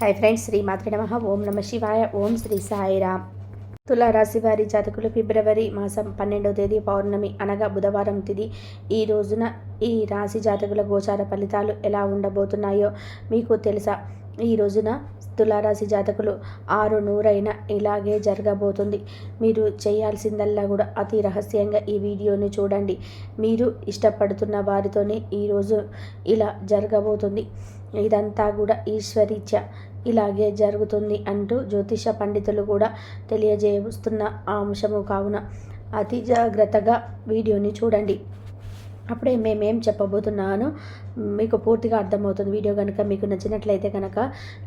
Hi friends Shri mathri నమ. ఓం నమ శివాయ ఓం శ్రీ సాయిరామ్ తులారాశి వారి జాతకులు ఫిబ్రవరి మాసం పన్నెండవ తేదీ పౌర్ణమి అనగా బుధవారం తిది. ఈ రోజున ఈ రాశి జాతకుల గోచార ఫలితాలు ఎలా ఉండబోతున్నాయో మీకు తెలుసా? ఈ రోజున తులారాశి జాతకులు ఆరు నూరైన ఇలాగే జరగబోతుంది. మీరు చేయాల్సిందల్లా కూడా అతి రహస్యంగా ఈ వీడియోని చూడండి. మీరు ఇష్టపడుతున్న వారితోనే ఈరోజు ఇలా జరగబోతుంది. ఇదంతా కూడా ఈశ్వరీచ ఇలాగే జరుగుతుంది అంటూ జ్యోతిష పండితులు కూడా తెలియజేస్తున్న అంశము కావున అతి జాగ్రత్తగా వీడియోని చూడండి. అప్పుడే మేమేం చెప్పబోతున్నాను మీకు పూర్తిగా అర్థమవుతుంది. వీడియో కనుక మీకు నచ్చినట్లయితే కనుక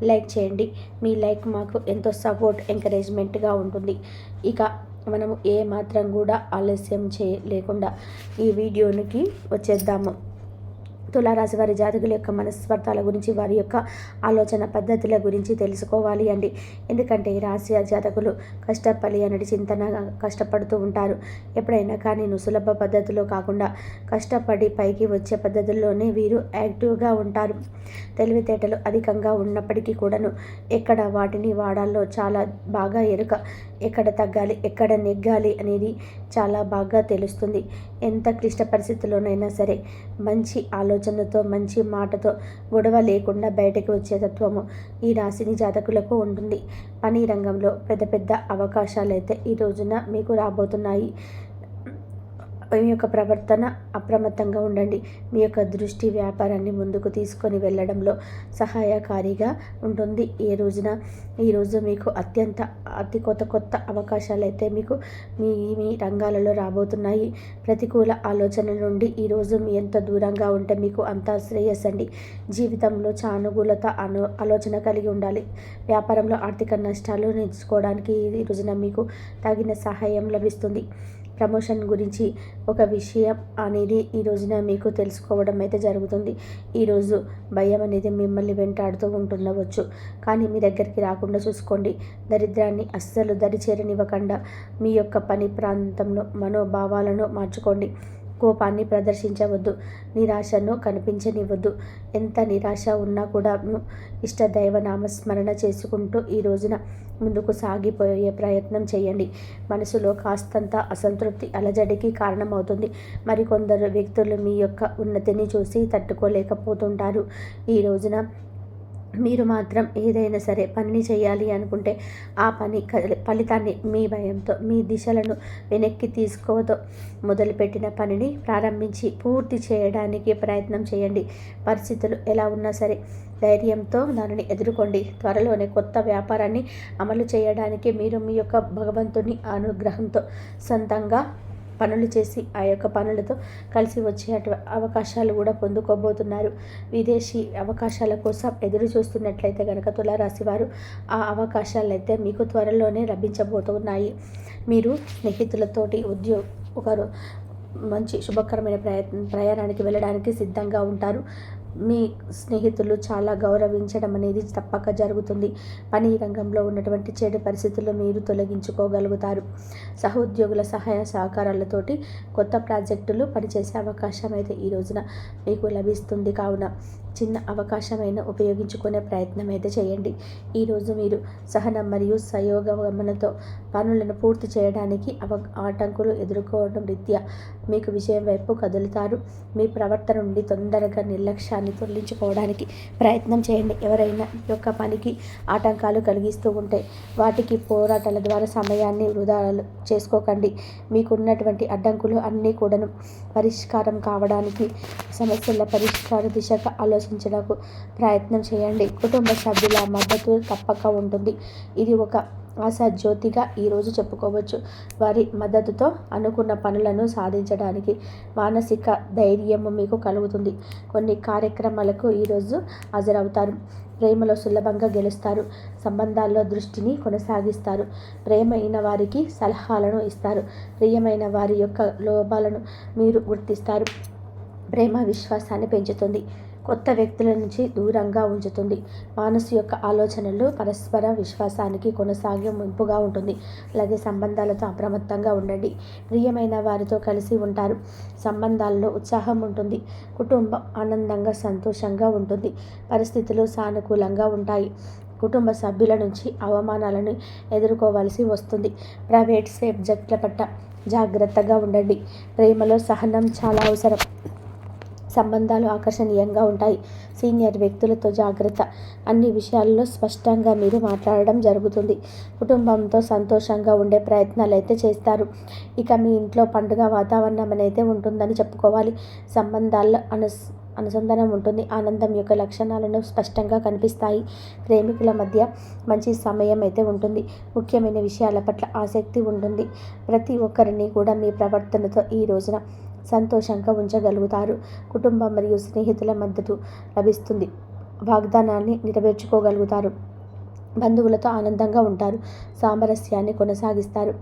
లైక్ చేయండి. మీ లైక్ మాకు ఎంతో సపోర్ట్ ఎంకరేజ్మెంట్గా ఉంటుంది. ఇక మనము ఏ మాత్రం కూడా ఆలస్యం చేయ లేకుండా ఈ వీడియోనికి వచ్చేద్దాము. తులారాశి వారి జాతకుల యొక్క మనస్పర్ధాల గురించి వారి యొక్క ఆలోచన పద్ధతుల గురించి తెలుసుకోవాలి అండి. ఎందుకంటే ఈ రాశి జాతకులు కష్టపడి అనేది చింతన కష్టపడుతూ ఉంటారు. ఎప్పుడైనా కానీ సులభ పద్ధతిలో కాకుండా కష్టపడి పైకి వచ్చే పద్ధతుల్లోనే వీరు యాక్టివ్గా ఉంటారు. తెలివితేటలు అధికంగా ఉన్నప్పటికీ కూడాను ఎక్కడ వాటిని వాడాలో చాలా బాగా ఎరుక ఎక్కడ తగ్గాలి ఎక్కడ నెగ్గాలి అనేది చాలా బాగా తెలుస్తుంది. ఎంత క్లిష్ట పరిస్థితుల్లోనైనా సరే మంచి ఆలోచన ఆలోచనతో మంచి మాటతో గొడవ లేకుండా బయటకు వచ్చే తత్వము ఈ రాశిని జాతకులకు ఉంటుంది. పని రంగంలో పెద్ద పెద్ద అవకాశాలు అయితే ఈ రోజున మీకు రాబోతున్నాయి. మీ యొక్క ప్రవర్తన అప్రమత్తంగా ఉండండి. మీ యొక్క దృష్టి వ్యాపారాన్ని ముందుకు తీసుకొని వెళ్ళడంలో సహాయకారిగా ఉంటుంది. ఏ రోజున ఈరోజు మీకు అత్యంత అతి కొత్త కొత్త అవకాశాలు అయితే మీకు మీ మీ రంగాలలో రాబోతున్నాయి. ప్రతికూల ఆలోచనల నుండి ఈరోజు మీ ఎంత దూరంగా ఉంటే మీకు అంత శ్రేయస్సండి. జీవితంలో సానుకూలత అను ఆలోచన కలిగి ఉండాలి. వ్యాపారంలో ఆర్థిక నష్టాలు నేర్చుకోవడానికి ఈ రోజున మీకు తగిన సహాయం లభిస్తుంది. ప్రమోషన్ గురించి ఒక విషయం అనేది ఈ రోజున మీకు తెలుసుకోవడం అయితే జరుగుతుంది. ఈరోజు భయం అనేది మిమ్మల్ని వెంటాడుతూ ఉంటుండవచ్చు. కానీ మీ దగ్గరికి రాకుండా చూసుకోండి. దరిద్రాన్ని అస్సలు దరి చేరనివ్వకుండా మీ యొక్క పని ప్రాంతంలో మనోభావాలను మార్చుకోండి. కోపాన్ని ప్రదర్శించవద్దు. నిరాశను కనిపించనివ్వద్దు ఎంత నిరాశ ఉన్నా కూడా ఇష్ట దైవ నామస్మరణ చేసుకుంటూ ఈ రోజున ముందుకు సాగిపోయే ప్రయత్నం చేయండి. మనసులో కాస్తంత అసంతృప్తి అలజడికి కారణమవుతుంది. మరికొందరు వ్యక్తులు మీ యొక్క ఉన్నతిని చూసి తట్టుకోలేకపోతుంటారు. ఈ రోజున మీరు మాత్రం ఏదైనా సరే పనిని చేయాలి అనుకుంటే ఆ పని ఫలితాన్ని మీ భయంతో మీ దిశలను వెనక్కి తీసుకోవతో మొదలుపెట్టిన పనిని ప్రారంభించి పూర్తి చేయడానికి ప్రయత్నం చేయండి. పరిస్థితులు ఎలా ఉన్నా సరే ధైర్యంతో దానిని ఎదుర్కోండి. త్వరలోనే కొత్త వ్యాపారాన్ని అమలు చేయడానికి మీరు మీ యొక్క భగవంతుని అనుగ్రహంతో సొంతంగా పనులు చేసి ఆ యొక్క పనులతో కలిసి వచ్చే అవకాశాలు కూడా పొందుకోబోతున్నారు. విదేశీ అవకాశాల కోసం ఎదురు చూస్తున్నట్లయితే కనుక తులారాశి వారు ఆ అవకాశాలు అయితే మీకు త్వరలోనే లభించబోతున్నాయి. మీరు స్నేహితులతోటి ఉద్యోగ ఒకరు మంచి శుభకరమైన ప్రయత్ ప్రయాణానికి వెళ్ళడానికి సిద్ధంగా ఉంటారు. మీ స్నేహితులు చాలా గౌరవించడం అనేది తప్పక జరుగుతుంది. పని రంగంలో ఉన్నటువంటి చెడు పరిస్థితులు మీరు తొలగించుకోగలుగుతారు. సహోద్యోగుల సహాయ సహకారాలతోటి కొత్త ప్రాజెక్టులు పనిచేసే అవకాశం అయితే ఈ రోజున మీకు లభిస్తుంది కావున చిన్న అవకాశమైన ఉపయోగించుకునే ప్రయత్నం అయితే చేయండి. ఈరోజు మీరు సహనం మరియు సయోగమనతో పనులను పూర్తి చేయడానికి అవ ఆటంకులు ఎదుర్కోవడం రీత్యా మీకు విజయం వైపు కదులుతారు. మీ ప్రవర్తన నుండి తొందరగా నిర్లక్ష్యాన్ని తొలగించుకోవడానికి ప్రయత్నం చేయండి. ఎవరైనా యొక్క పనికి ఆటంకాలు కలిగిస్తూ ఉంటే వాటికి పోరాటాల ద్వారా సమయాన్ని వృధా చేసుకోకండి. మీకున్నటువంటి అడ్డంకులు అన్నీ కూడాను పరిష్కారం కావడానికి సమస్యల పరిష్కార దిశగా ఆలోచించడానికి ప్రయత్నం చేయండి. కుటుంబ సభ్యుల మద్దతు తప్పక ఉంటుంది. ఇది ఒక ఆశాజ్యోతిగా ఈరోజు చెప్పుకోవచ్చు. వారి మద్దతుతో అనుకున్న పనులను సాధించడానికి మానసిక ధైర్యం మీకు కలుగుతుంది. కొన్ని కార్యక్రమాలకు ఈరోజు హాజరవుతారు. ప్రేమలో సులభంగా గెలుస్తారు. సంబంధాల్లో దృష్టిని కొనసాగిస్తారు. ప్రేమైన వారికి సలహాలను ఇస్తారు. ప్రియమైన వారి యొక్క లోపాలను మీరు గుర్తిస్తారు. ప్రేమ విశ్వాసాన్ని పెంచుతుంది. కొత్త వ్యక్తుల నుంచి దూరంగా ఉంచుతుంది. మనసు యొక్క ఆలోచనలు పరస్పర విశ్వాసానికి కొనసాగింపుగా ఉంటుంది. అలాగే సంబంధాలతో అప్రమత్తంగా ఉండండి. ప్రియమైన వారితో కలిసి ఉంటారు. సంబంధాల్లో ఉత్సాహం ఉంటుంది. కుటుంబం ఆనందంగా సంతోషంగా ఉంటుంది. పరిస్థితులు సానుకూలంగా ఉంటాయి. కుటుంబ సభ్యుల నుంచి అవమానాలను ఎదుర్కోవాల్సి వస్తుంది. ప్రైవేట్ సబ్జెక్టుల పట్ల జాగ్రత్తగా ఉండండి. ప్రేమలో సహనం చాలా అవసరం. సంబంధాలు ఆకర్షణీయంగా ఉంటాయి. సీనియర్ వ్యక్తులతో జాగ్రత్త. అన్ని విషయాల్లో స్పష్టంగా మీరు మాట్లాడడం జరుగుతుంది. కుటుంబంతో సంతోషంగా ఉండే ప్రయత్నాలు అయితే చేస్తారు. ఇక మీ ఇంట్లో పండుగ వాతావరణం అనేది ఉంటుందని చెప్పుకోవాలి. సంబంధాల్లో అనుస్ అనుసంధానం ఉంటుంది. ఆనందం యొక్క లక్షణాలను స్పష్టంగా కనిపిస్తాయి. ప్రేమికుల మధ్య మంచి సమయం అయితే ఉంటుంది. ముఖ్యమైన విషయాల పట్ల ఆసక్తి ఉంటుంది. ప్రతి ఒక్కరిని కూడా మీ ప్రవర్తనతో ఈ రోజున సంతోషంగా ఉంచగలుగుతారు. కుటుంబం మరియు స్నేహితుల మద్దతు లభిస్తుంది. వాగ్దానాన్ని నెరవేర్చుకోగలుగుతారు. బంధువులతో ఆనందంగా ఉంటారు. సామరస్యాన్ని కొనసాగిస్తారు.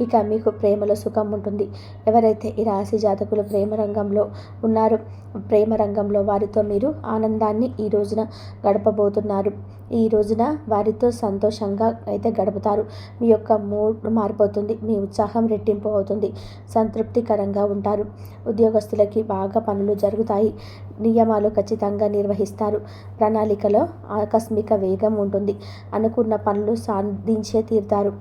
ఇక మీకు ప్రేమలో సుఖం ఉంటుంది. ఎవరైతే ఈ రాశి జాతకులు ప్రేమ రంగంలో ఉన్నారో ప్రేమ రంగంలో వారితో మీరు ఆనందాన్ని ఈ రోజున గడపబోతున్నారు. ఈ రోజున వారితో సంతోషంగా అయితే గడుపుతారు. మీ యొక్క మూడ్ మారిపోతుంది మీ ఉత్సాహం రెట్టింపు అవుతుంది సంతృప్తికరంగా ఉంటారు. ఉద్యోగస్తులకి బాగా పనులు జరుగుతాయి నియమాలు ఖచ్చితంగా నిర్వహిస్తారు. ప్రణాళికలో ఆకస్మిక వేగం ఉంటుంది. అనుకున్న పనులు సాధించే తీరుతారు.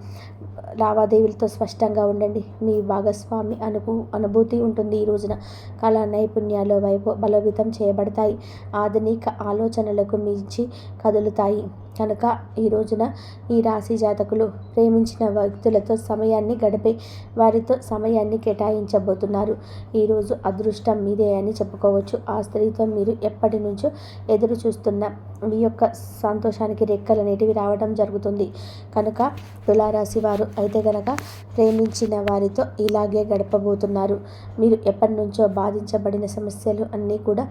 లావాదేవీలతో స్పష్టంగా ఉండండి. మీ భాగస్వామి అనుభూ అనుభూతి ఉంటుంది ఈ రోజున. కళా నైపుణ్యాల వైపు బలోపేతం చేయబడతాయి. ఆధునిక ఆలోచనలకు మించి కదులుతాయి. కనుక ఈ రోజున ఈ రాశి జాతకులు ప్రేమించిన వ్యక్తులతో సమయాన్ని గడిపే వారితో సమయాన్ని కేటాయించబోతున్నారు. ఈరోజు అదృష్టం మీదే అని చెప్పుకోవచ్చు. ఆ స్త్రీతో మీరు ఎప్పటి నుంచో ఎదురు చూస్తున్న మీ యొక్క సంతోషానికి రెక్కలు అనేటివి రావడం జరుగుతుంది. కనుక తులారాశి వారు అయితే కనుక ప్రేమించిన వారితో ఇలాగే గడపబోతున్నారు. మీరు ఎప్పటి నుంచో బాధించబడిన సమస్యలు అన్నీ కూడా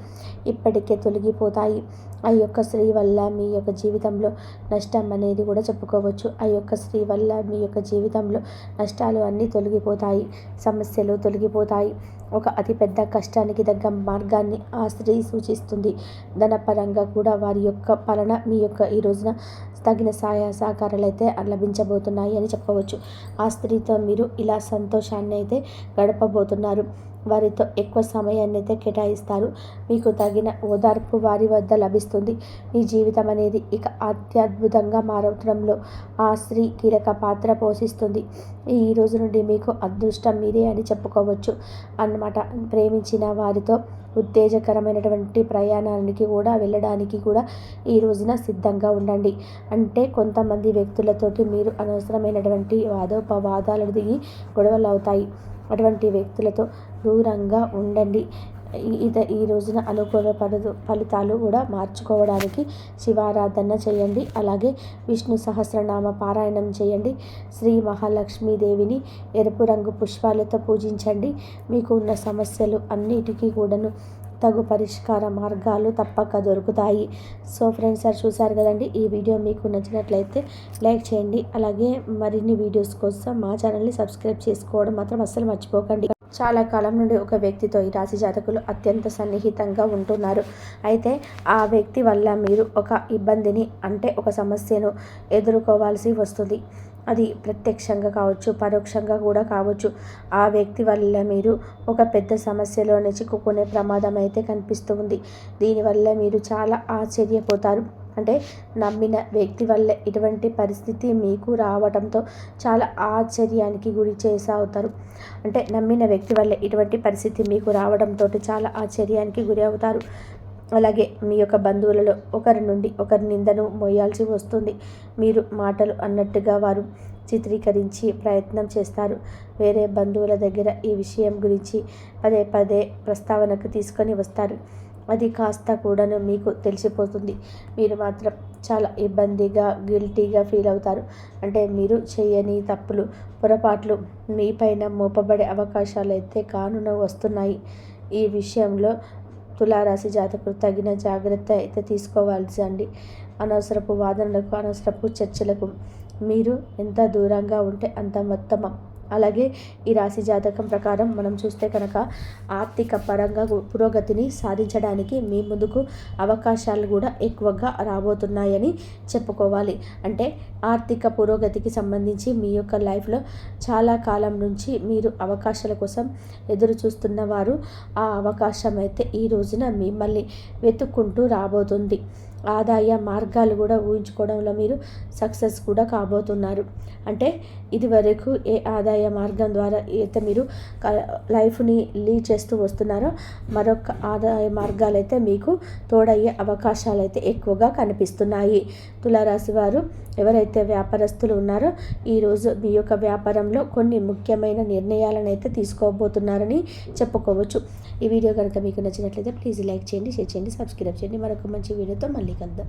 ఇప్పటికే తొలగిపోతాయి. ఆ యొక్క స్త్రీ వల్ల మీ యొక్క జీవితంలో నష్టం అనేది కూడా చెప్పుకోవచ్చు. ఆ యొక్క స్త్రీ వల్ల మీ యొక్క జీవితంలో నష్టాలు అన్నీ తొలగిపోతాయి సమస్యలు తొలగిపోతాయి. ఒక అతిపెద్ద కష్టానికి తగ్గ మార్గాన్ని ఆ స్త్రీ సూచిస్తుంది. ధనపరంగా కూడా వారి యొక్క పాలన మీ యొక్క ఈ రోజున తగిన సహాయ సహకారాలు అయితే లభించబోతున్నాయి అని చెప్పవచ్చు. ఆ స్త్రీతో మీరు ఇలా సంతోషాన్ని అయితే గడపబోతున్నారు. వారితో ఎక్కువ సమయాన్ని అయితే కేటాయిస్తారు. మీకు తగిన ఓదార్పు వారి వద్ద లభిస్తుంది. మీ జీవితం అనేది ఇక అత్యద్భుతంగా మారడంలో ఆ స్త్రీ కీలక పాత్ర పోషిస్తుంది. ఈ రోజు నుండి మీకు అదృష్టం మీదే అని చెప్పుకోవచ్చు అన్నమాట. ప్రేమించిన వారితో ఉత్తేజకరమైనటువంటి ప్రయాణానికి కూడా వెళ్ళడానికి కూడా ఈ రోజున సిద్ధంగా ఉండండి. అంటే కొంతమంది వ్యక్తులతోటి మీరు అనవసరమైనటువంటి వాదోపవాదాలు దిగి గొడవలు అవుతాయి అటువంటి వ్యక్తులతో దూరంగా ఉండండి. ఇత ఈ రోజున అనుకూల ఫలిత ఫలితాలు కూడా మార్చుకోవడానికి శివారాధన చేయండి. అలాగే విష్ణు సహస్రనామ పారాయణం చేయండి. శ్రీ మహాలక్ష్మీదేవిని ఎరుపు రంగు పుష్పాలతో పూజించండి. మీకు ఉన్న సమస్యలు అన్నిటికీ కూడాను తగు పరిష్కార మార్గాలు తప్పక దొరుకుతాయి. సో ఫ్రెండ్స్ సార్ చూసారు కదండి ఈ వీడియో మీకు నచ్చినట్లయితే లైక్ చేయండి. అలాగే మరిన్ని వీడియోస్ కోసం మా ఛానల్ని సబ్స్క్రైబ్ చేసుకోవడం మాత్రం అస్సలు మర్చిపోకండి. చాలా కాలం నుండి ఒక వ్యక్తితో ఈ రాశి జాతకులు అత్యంత సన్నిహితంగా ఉంటున్నారు. అయితే ఆ వ్యక్తి వల్ల మీరు ఒక ఇబ్బందిని అంటే ఒక సమస్యను ఎదుర్కోవాల్సి వస్తుంది. అది ప్రత్యక్షంగా కావచ్చు పరోక్షంగా కూడా కావచ్చు. ఆ వ్యక్తి వల్ల మీరు ఒక పెద్ద సమస్యలోనే చిక్కుకునే ప్రమాదం అయితే కనిపిస్తూ ఉంది దీనివల్ల మీరు చాలా ఆశ్చర్యపోతారు. అంటే నమ్మిన వ్యక్తి వల్ల ఇటువంటి పరిస్థితి మీకు రావడంతో చాలా ఆశ్చర్యానికి గురి చేసవుతారు. అంటే నమ్మిన వ్యక్తి వల్ల ఇటువంటి పరిస్థితి మీకు రావడంతో చాలా ఆశ్చర్యానికి గురి అవుతారు. అలాగే మీ యొక్క బంధువులలో ఒకరి నుండి ఒకరి నిందను మోయాల్సి వస్తుంది. మీరు మాటలు అన్నట్టుగా వారు చిత్రీకరించి ప్రయత్నం చేస్తారు. వేరే బంధువుల దగ్గర ఈ విషయం గురించి పదే పదే ప్రస్తావనకు తీసుకొని వస్తారు. అది కాస్త కూడాను మీకు తెలిసిపోతుంది. మీరు మాత్రం చాలా ఇబ్బందిగా గిల్టీగా ఫీల్ అవుతారు. అంటే మీరు చేయని తప్పులు పొరపాట్లు మీపైన మోపబడే అవకాశాలు అయితే కానున వస్తున్నాయి. ఈ విషయంలో తులారాశి జాతకులు తగిన జాగ్రత్త అయితే తీసుకోవాల్సి అండి అనవసరపు వాదనలకు అనవసరపు చర్చలకు మీరు ఎంత దూరంగా ఉంటే అంత మొత్తమ అలాగే ఈ రాశి జాతకం ప్రకారం మనం చూస్తే కనుక ఆర్థిక పరంగా పురోగతిని సాధించడానికి మీ ముందుకు అవకాశాలు కూడా ఎక్కువగా రాబోతున్నాయని చెప్పుకోవాలి. అంటే ఆర్థిక పురోగతికి సంబంధించి మీ యొక్క లైఫ్లో చాలా కాలం నుంచి మీరు అవకాశాల కోసం ఎదురు చూస్తున్న వారు ఆ అవకాశం అయితే ఈ రోజున మిమ్మల్ని వెతుక్కుంటూ రాబోతుంది. ఆదాయ మార్గాలు కూడా ఊహించుకోవడంలో మీరు సక్సెస్ కూడా కాబోతున్నారు. అంటే ఇదివరకు ఏ ఆదాయ మార్గం ద్వారా అయితే మీరు లైఫ్ని లీడ్ చేస్తూ వస్తున్నారో మరొక ఆదాయ మార్గాలు అయితే మీకు తోడయ్యే అవకాశాలు అయితే ఎక్కువగా కనిపిస్తున్నాయి. తులారాశి వారు ఎవరైతే వ్యాపారస్తులు ఉన్నారో ఈరోజు మీ యొక్క వ్యాపారంలో కొన్ని ముఖ్యమైన నిర్ణయాలను అయితే తీసుకోబోతున్నారని చెప్పుకోవచ్చు. ఈ వీడియో కనుక మీకు నచ్చినట్లయితే ప్లీజ్ లైక్ చేయండి షేర్ చేయండి సబ్స్క్రైబ్ చేయండి. మరొక మంచి వీడియోతో మళ్ళీ ಬೇಕಂತ